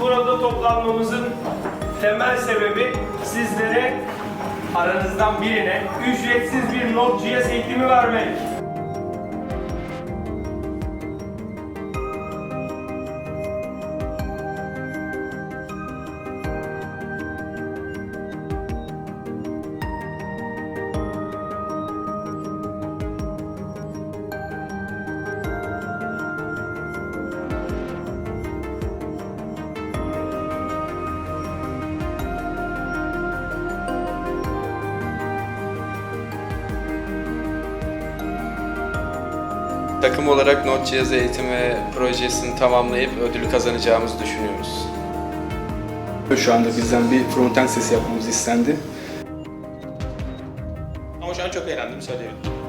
burada toplanmamızın temel sebebi sizlere aranızdan birine ücretsiz bir Node.js eğitimi vermek. Takım olarak Node.js eğitimi projesini tamamlayıp ödülü kazanacağımızı düşünüyoruz. Şu anda bizden bir frontend sesi yapmamız istendi. Ama şu an çok eğlendim söyleyebilirim.